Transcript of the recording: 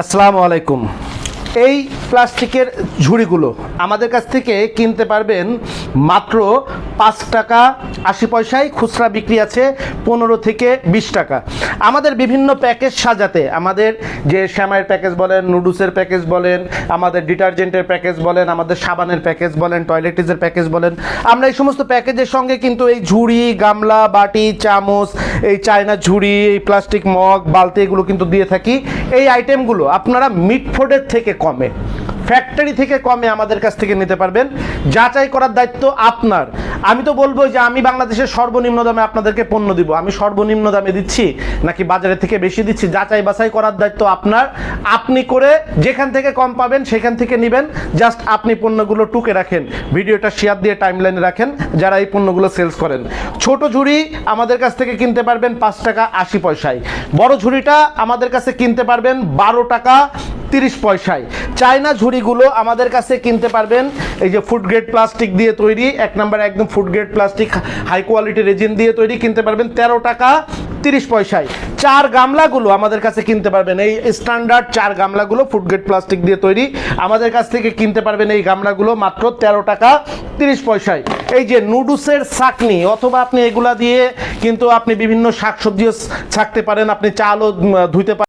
আসসালামু আলাইকুম। এই প্লাস্টিকের ঝুড়িগুলো আমাদের কাছ থেকে কিনতে পারবেন মাত্র পাঁচ টাকা আশি পয়সায় খুচরা বিক্রি আছে পনেরো থেকে বিশ টাকা। আমাদের বিভিন্ন প্যাকেজ সাজাতে, আমাদের যে শ্যামাইয়ের প্যাকেজ বলেন, নুডলসের প্যাকেজ বলেন, আমাদের ডিটারজেন্টের প্যাকেজ বলেন, আমাদের সাবানের প্যাকেজ বলেন, টয়লেটিসের প্যাকেজ বলেন, আমরা এই সমস্ত প্যাকেজের সঙ্গে কিন্তু এই ঝুড়ি, গামলা, বাটি, চামচ, এই চায়না ঝুড়ি, এই প্লাস্টিক মগ, বালতি এগুলো কিন্তু দিয়ে থাকি। এই আইটেমগুলো আপনারা মিটফোর্ডের থেকে কমে। ফ্যাক্টরি থেকে কমে আমাদের কাছ থেকে নিতে পারবেন। যাচাই করার দায়িত্ব আপনার। আমি তো বলব যে আমি বাংলাদেশের সর্বনিম্ন দামে আপনাদেরকে পণ্য দিব। আমি সর্বনিম্ন দামে দিচ্ছি নাকি বাজারের থেকে বেশি দিচ্ছি? যাচাই বাছাই করার দায়িত্ব আপনার। আপনি করে যেখান থেকে কম পাবেন সেখান থেকে নেবেন। জাস্ট আপনি পণ্যগুলো টুকে রাখেন। ভিডিওটা শেয়ার দিয়ে টাইমলাইনে রাখেন যারা এই পণ্যগুলো সেলস করেন। ছোট ঝুড়ি আমাদের কাছ থেকে কিনতে পারবেন পাঁচ টাকা আশি পয়সায়। বড় ঝুড়িটা আমাদের কাছে কিনতে পারবেন বারো টাকা তিরিশ পয়সায়। চায়না ঝুড়িগুলো আমাদের কাছে কিনতে পারবেন। এই যে ফুড গ্রেড প্লাস্টিক দিয়ে তৈরি, এক নম্বর একদম food grade plastic high quality resin দিয়ে তৈরি কিনতে পারবেন তেরো টাকা তিরিশ পয়সায়। চার গামলাগুলো আমাদের কাছে কিনতে পারবেন। এই স্ট্যান্ডার্ড চার গামলাগুলো ফুড গ্রেড প্লাস্টিক দিয়ে তৈরি। আমাদের কাছ থেকে কিনতে পারবেন এই গামলাগুলো মাত্র তেরো টাকা তিরিশ পয়সায়। এই যে নুডলসের চাকনি অথবা আপনি এগুলা দিয়ে কিন্তু আপনি বিভিন্ন শাকসবজিও ছাকতে পারেন, আপনি চালও ধুইতে পারেন।